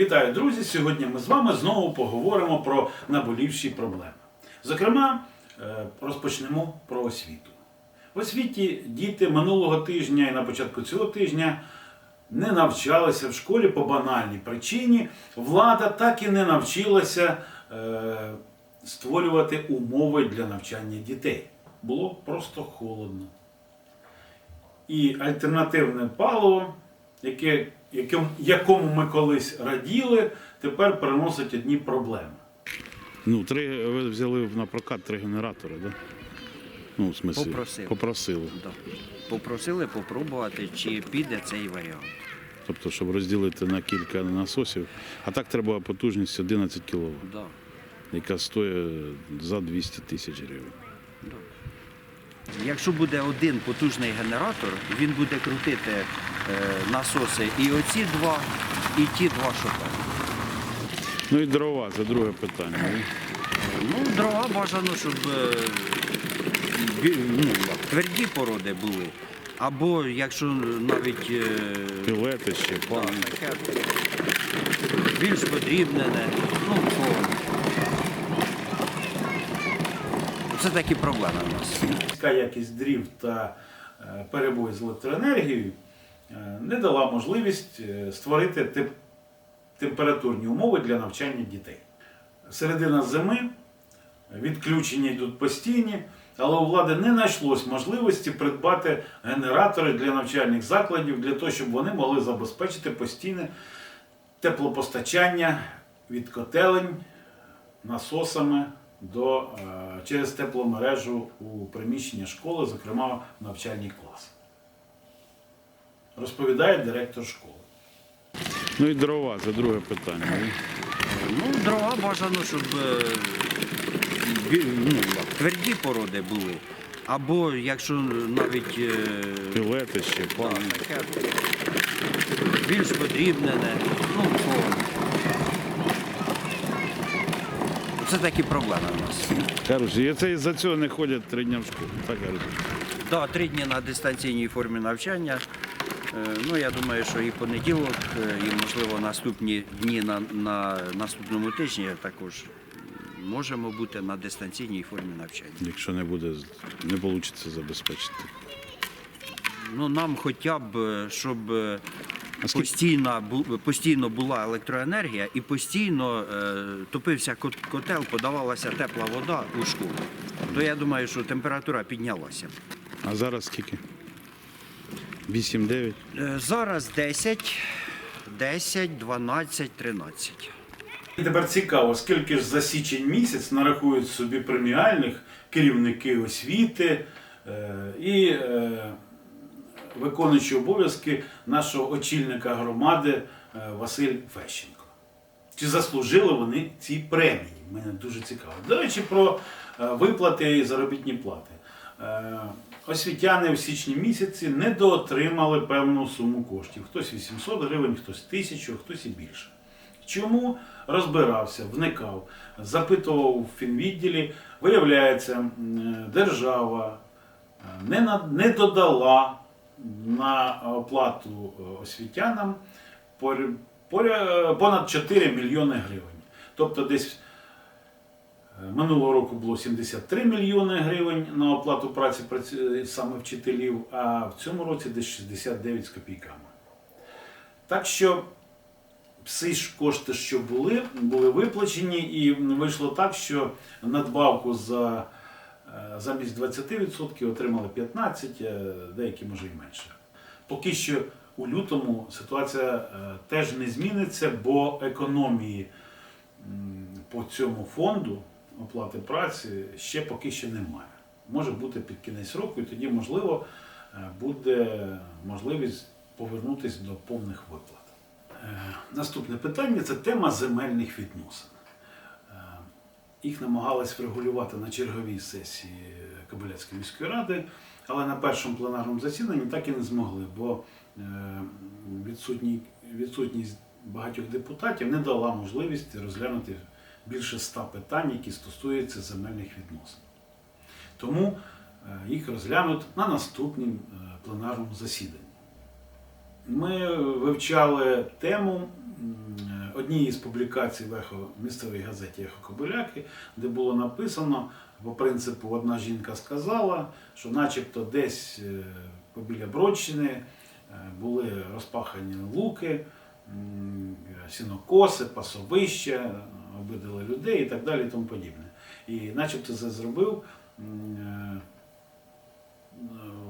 Вітаю, друзі! Сьогодні ми з вами знову поговоримо про наболівші проблеми. Зокрема, е, розпочнемо про освіту. В освіті діти минулого тижня і на початку цього тижня не навчалися в школі по банальній причині. Влада так і не навчилася е, створювати умови для навчання дітей. Було просто холодно. І альтернативне паливо, яке, якому ми колись раділи, тепер приносить одні проблеми. Ну, три ви взяли на прокат три генератори, да? Ну, в смислі, Попросили. попросили. Да. Попросили попробувати, чи піде цей варіант. Тобто, щоб розділити на кілька насосів. А так треба потужність 11 кВт, Да. яка стоїть за 200 тисяч гривень. Якщо буде один потужний генератор, він буде крутити е, насоси і оці два, і ті два, що там. Ну і дрова, це друге питання. Ну, дрова бажано, щоб е, ну, тверді породи були. Або якщо навіть е, Пілети ще, пан. більш подрібнене, ну, то це такі проблеми у нас. Низька якість дрів та е, перебої з електроенергією е, не дала можливість е, створити температурні умови для навчання дітей. Середина зими, відключення йдуть постійні, але у влади не знайшлось можливості придбати генератори для навчальних закладів для того, щоб вони могли забезпечити постійне теплопостачання від котелень насосами до, е, через тепломережу у приміщення школи, зокрема в навчальні класи. Розповідає директор школи. Ну і дрова, це друге питання. Ну, дрова бажано, щоб е, ну, тверді породи були. Або якщо навіть е, Пілети ще, більш подрібнене, ну, то це такі проблеми у нас. Коротше, і це із-за цього не ходять три дні в школу. Так кажуть. Да, три дні на дистанційній формі навчання. Е, Ну, я думаю, що і понеділок, е, і, можливо, наступні дні на, на наступному тижні також можемо бути на дистанційній формі навчання. Якщо не буде, не вийде забезпечити. Ну, нам хоча б, е, щоб е, постійно, постійно була електроенергія і постійно е, топився котел, подавалася тепла вода у школу. То я думаю, що температура піднялася. А зараз скільки? 8-9. Е, Зараз 10, 10, 12, 13. Тепер цікаво, скільки ж за січень місяць нарахують собі преміальних керівники освіти е, і виконуючі обов'язки нашого очільника громади е, Василь Фещенко. Чи заслужили вони ці премії? Мене дуже цікаво. До речі, про е, виплати і заробітні плати. Е, Освітяни в січні місяці недоотримали певну суму коштів. Хтось 800 гривень, хтось 1000, хтось і більше. Чому розбирався, вникав, запитував у фінвідділі, виявляється, держава не, не додала на оплату е, освітянам понад 4 мільйони гривень. Тобто десь е, минулого року було 73 мільйони гривень на оплату праці саме вчителів, а в цьому році десь 69 з копійками. Так що всі ж кошти, що були, були виплачені, і вийшло так, що надбавку за е, замість 20% отримали 15%, е, деякі може і менше. Поки що у лютому ситуація е, теж не зміниться, бо економії по цьому фонду оплати праці ще поки що немає. Може бути під кінець року, і тоді, можливо, е, буде можливість повернутися до повних виплат. Е, Наступне питання це тема земельних відносин. Їх намагались врегулювати на черговій сесії Кобиляцької міської ради, але на першому пленарному засіданні так і не змогли, бо е, відсутні, відсутність багатьох депутатів не дала можливості розглянути більше ста питань, які стосуються земельних відносин. Тому е, їх розглянуть на наступному е, пленарному засіданні. Ми вивчали тему м, одній із публікацій в ехо місцевій газеті Ехо Кобиляки, де було написано, по принципу, одна жінка сказала, що начебто десь е, побіля Бродщини е, були розпахані луки, сінокоси, пасовища, обидили людей і так далі і тому подібне. І начебто це зробив е,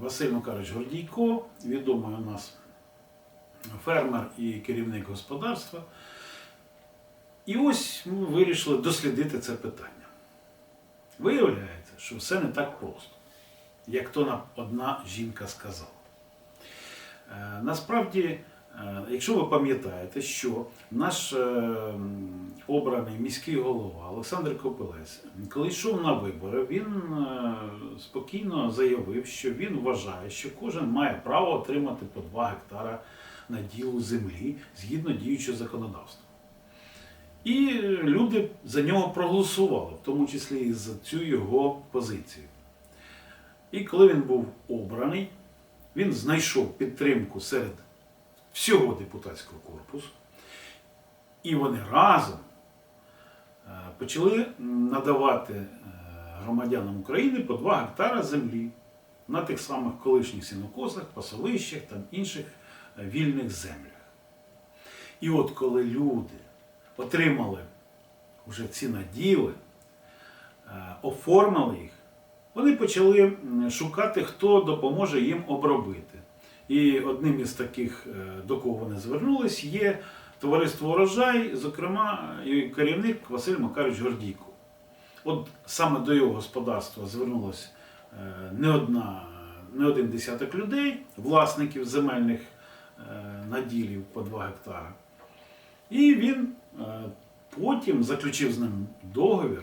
Василь Макарович Гордійко, відомий у нас фермер і керівник господарства. І ось ми вирішили дослідити це питання. Виявляється, що все не так просто, як то нам одна жінка сказала. Е, Насправді, е, якщо ви пам'ятаєте, що наш е, обраний міський голова Олександр Копилець, коли йшов на вибори, він спокійно заявив, що він вважає, що кожен має право отримати по 2 гектара наділу землі згідно діючого законодавства. І люди за нього проголосували, в тому числі і за цю його позицію. І коли він був обраний, він знайшов підтримку серед всього депутатського корпусу, і вони разом е, почали надавати е, громадянам України по 2 гектара землі на тих самих колишніх сінокосах, пасовищах та інших вільних землях. І от коли люди отримали вже ці наділи, е, оформили їх, вони почали шукати, хто допоможе їм обробити. І одним із таких, е, до кого вони звернулись, є товариство Урожай, зокрема, керівник Василь Макарович Гордійко. От саме до його господарства звернулось е, не, одна, не один десяток людей, власників земельних наділів по 2 гектара. І він е, потім заключив з ним договір,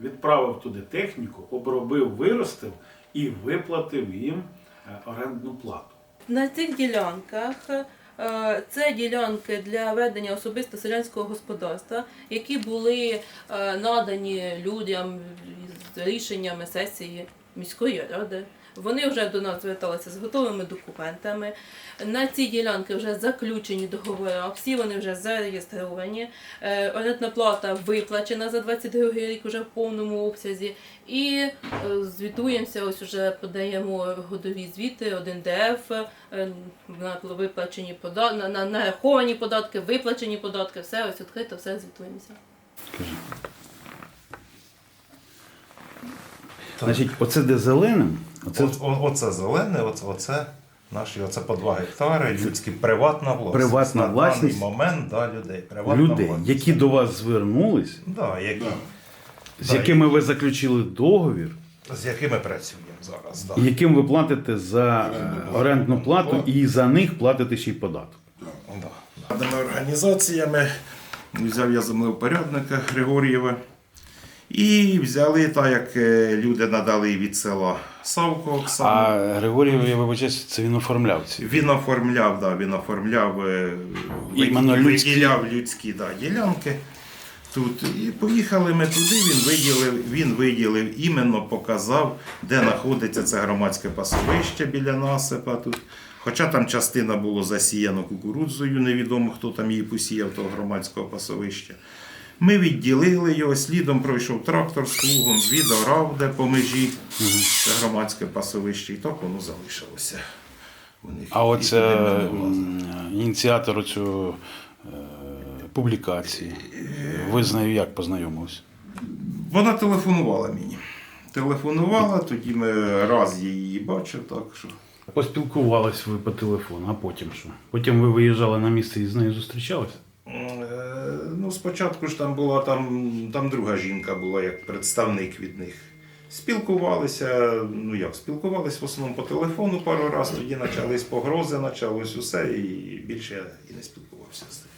відправив туди техніку, обробив, виростив і виплатив їм е, орендну плату. На цих ділянках е, це ділянки для ведення особисто селянського господарства, які були е, надані людям з рішеннями сесії міської ради. Вони вже до нас зверталися з готовими документами. На ці ділянки вже заключені договори, всі вони вже зареєстровані. Е, Орендна плата виплачена за 22 рік вже в повному обсязі. І е, звітуємося, ось вже подаємо годові звіти, 1ДФ, е, виплачені податки, на, на нараховані податки, виплачені податки, все ось відкрито, все звітуємося. Значить, оце де зеленим, оце От, о- оце зелене, оце, оце наші, оце по 2 гектари, людські приватна власність. Приватна На власність даний момент, да, людей. Приватна людей, власність. які до вас звернулись, Да, які, з Да. якими ви заключили договір, з якими працюємо зараз. Да. яким ви платите за е, орендну плату, і за них платите ще й податок. Да. Даними організаціями взяв я землевпорядника Григор'єва. І взяли, так як е, люди надали від села Савко Оксану. А Григорій, я вибачаюсь, це він оформляв ці. Він оформляв, да, він оформляв, е, Іменно людські. виділяв людські да, ділянки. Тут. І поїхали ми туди, він виділив, він виділив, іменно показав, де знаходиться це громадське пасовище біля насипа тут. Хоча там частина було засіяно кукурудзою, невідомо хто там її посіяв, того громадського пасовища. Ми відділили його, слідом пройшов трактор з плугом, відорав, де по межі це громадське пасовище, і так воно залишилося. У них. А не м, ініціатор цього публікації. Ви з нею як познайомились? Вона телефонувала мені. Телефонувала, тоді ми раз я її бачив, так що. Поспілкувались ви по телефону, а потім що? Потім ви виїжджали на місце і з нею зустрічалися? Е, Ну, спочатку ж там була там, там друга жінка була як представник від них. Спілкувалися, ну як, спілкувалися в основному по телефону пару разів, тоді почались погрози, почалось усе, і більше я і не спілкувався з ним.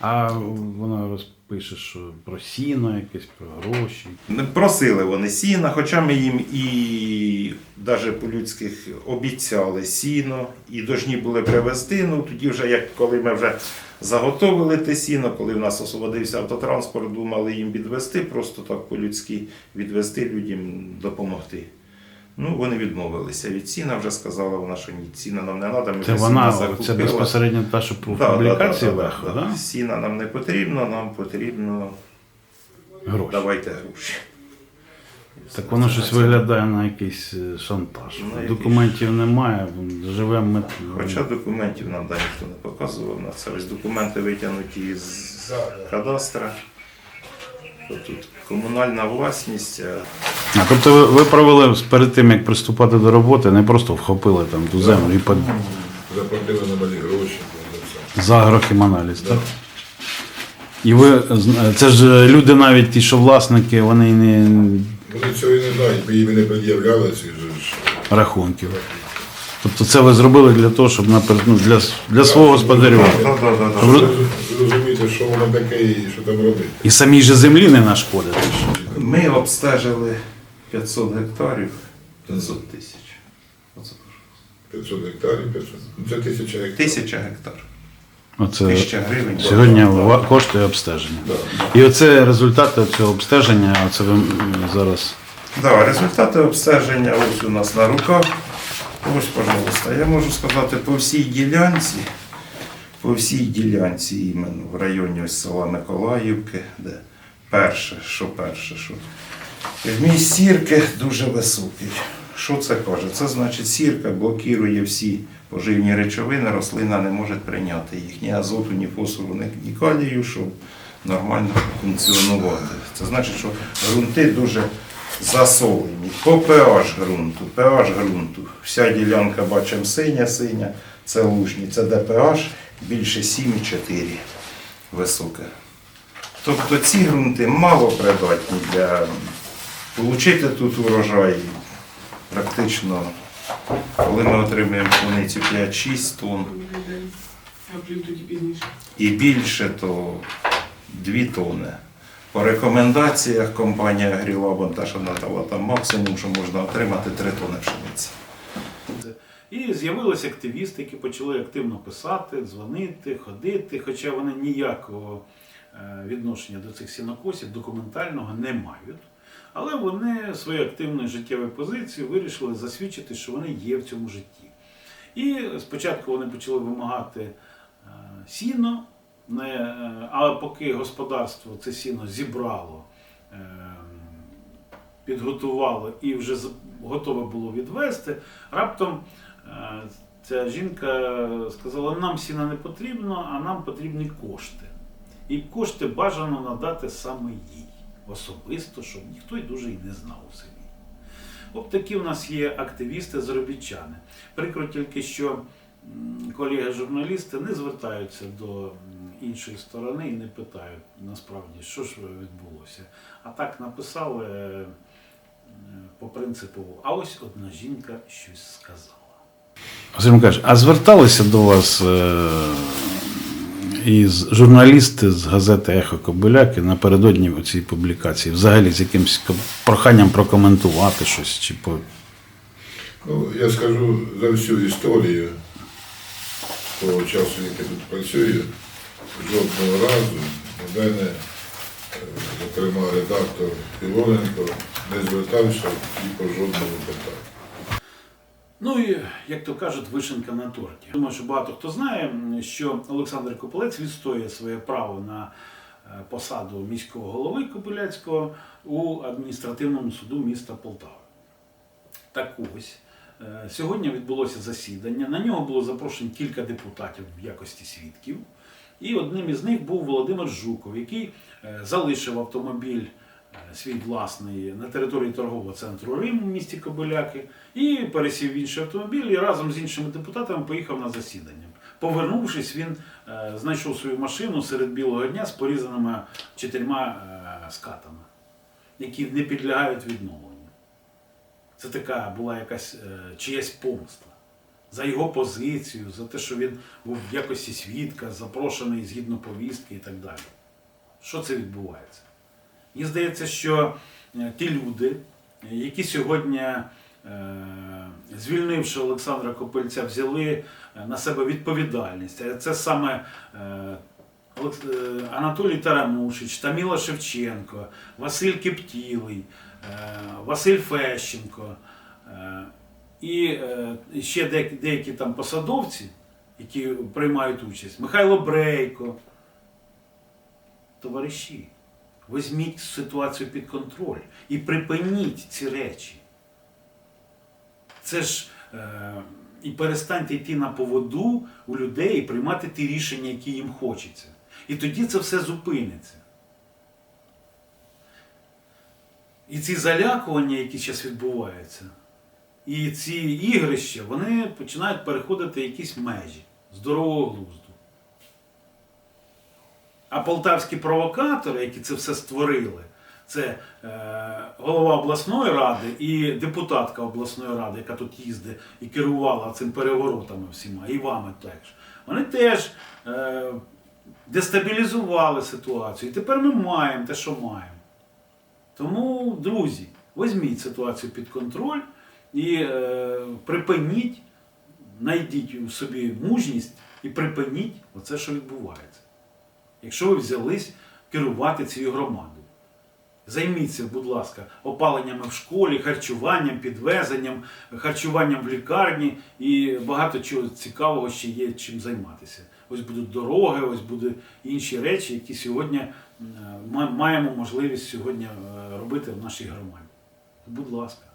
А вона розпише, що про сіно якесь, про гроші. Не Просили вони сіна, хоча ми їм і навіть по-людських обіцяли сіно, і должні були привезти. Ну тоді вже, як коли ми вже заготовили те сіно, коли в нас освободився автотранспорт, думали їм відвезти, просто так по-людськи відвезти людям, допомогти. Ну, вони відмовилися від ціна, вже сказала вона, що ні, ціна нам не треба. Ми Це вона, це безпосередньо та, що по Да, да, публікації да, да, легко, да. да? Сіна нам не потрібно, нам потрібно Гроші. давайте гроші. Так воно щось виглядає на якийсь е, шантаж. На якийсь- Документів немає, живемо ми. Хоча документів нам да, ніхто не показував на це. Ось документи витягнуті з кадастра. Тут комунальна власність. А А, тобто ви, ви провели перед тим, як приступати до роботи, не просто вхопили там ту землю і под... Заплатили на малі гроші. за агрохіманаліз, так? І ви це ж люди навіть ті, що власники, вони не Вони цього і не знають, ми їм не пред'являли цих ж. рахунків. Тобто це ви зробили для того, щоб напер... ну, для, для свого господарювання. Зрозуміти, що воно таке і що там робити. І самій же землі не нашкодити. Ми обстежили 500 гектарів 500 тисяч. Оце 500 гектарів, 500. Ну, Це тисяча гектарів. Тисяча гектар. Оце Тисяча гривень. сьогодні ва- коштує обстеження. І оце результати цього обстеження, оце ви м, зараз. Да, результати обстеження ось у нас на руках. Ось, пожалуйста, я можу сказати, по всій ділянці, по всій ділянці іменно в районі ось села Миколаївки, де перше, що перше, що вміст сірки дуже високий. Що це каже? Це значить сірка блокує всі поживні речовини, рослина не може прийняти їх ні азоту, ні фосфору, ні, калію, щоб нормально функціонувати. Це значить, що ґрунти дуже засолені. По pH ґрунту, pH ґрунту. Вся ділянка бачимо синя, синя, це лужні, це де pH більше 7,4 високе. Тобто ці ґрунти мало придатні для отримати тут урожай. Практично, коли ми отримуємо пшеницю 5-6 тонн і більше, то 2 тонни. По рекомендаціях компанія Агрілабон, та що надала там максимум, що можна отримати 3 тонни пшениці. І з'явилися активісти, які почали активно писати, дзвонити, ходити, хоча вони ніякого е, відношення до цих сінокосів документального не мають. Але вони своєю активною життєвою позицією вирішили засвідчити, що вони є в цьому житті. І спочатку вони почали вимагати е, сіно, е, але поки господарство це сіно зібрало, е, підготувало і вже готове було відвести, раптом ця жінка сказала, нам сіна не потрібно, а нам потрібні кошти. І кошти бажано надати саме їй особисто, щоб ніхто й дуже й не знав у селі. От такі в нас є активісти-заробітчани. Прикро тільки, що колеги-журналісти не звертаються до іншої сторони і не питають насправді, що ж відбулося. А так написали е, по принципу, а ось одна жінка щось сказала. Василь Миколаївич, а зверталися до вас е, із журналісти з газети Ехо Кобиляки напередодні цієї публікації, взагалі з якимось проханням прокоментувати щось чи по. Ну, я скажу за всю історію того часу, який тут працюю, жодного разу до мене, зокрема, редактор Ілоненко, не звертався і по жодному питанню. Ну і як то кажуть, вишенка на торті. Думаю, що багато хто знає, що Олександр Копилець відстоює своє право на е, посаду міського голови Копиляцького у адміністративному суду міста Полтави. Так ось. е, Сьогодні відбулося засідання. На нього було запрошено кілька депутатів в якості свідків. І одним із них був Володимир Жуков, який е, залишив автомобіль свій власний на території торгового центру Рим у місті Кобиляки і пересів в інший автомобіль і разом з іншими депутатами поїхав на засідання. Повернувшись, він е, знайшов свою машину серед білого дня з порізаними чотирма е, скатами, які не підлягають відновленню. Це така була якась е, чиясь помста за його позицію, за те, що він був в якості свідка, запрошений згідно повістки і так далі. Що це відбувається? Мені здається, що е, ті люди, які сьогодні, е, звільнивши Олександра Копильця, взяли е, на себе відповідальність. Це саме Анатолій Тарамушич, Таміла Шевченко, Василь Кептілий, Василь Фещенко, І ще деякі там посадовці, які приймають участь, Михайло Брейко. Товариші, візьміть ситуацію під контроль і припиніть ці речі. Це ж е, і перестаньте йти на поводу у людей і приймати ті рішення, які їм хочеться. І тоді це все зупиниться. І ці залякування, які зараз відбуваються, і ці ігрища, вони починають переходити якісь межі здорового глузду. А полтавські провокатори, які це все створили, це е, голова обласної ради і депутатка обласної ради, яка тут їздить і керувала цим переворотами всіма, і вами теж. Вони теж е, дестабілізували ситуацію. І тепер ми маємо те, що маємо. Тому, друзі, візьміть ситуацію під контроль і е, припиніть, знайдіть у собі мужність і припиніть оце, що відбувається. Якщо ви взялись керувати цією громадою. Займіться, будь ласка, опаленнями в школі, харчуванням, підвезенням, харчуванням в лікарні і багато чого цікавого ще є чим займатися. Ось будуть дороги, ось будуть інші речі, які сьогодні е, ми маємо можливість сьогодні е, робити в нашій громаді. Будь ласка.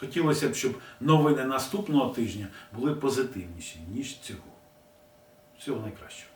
Хотілося б, щоб новини наступного тижня були позитивніші, ніж цього. Всього найкращого.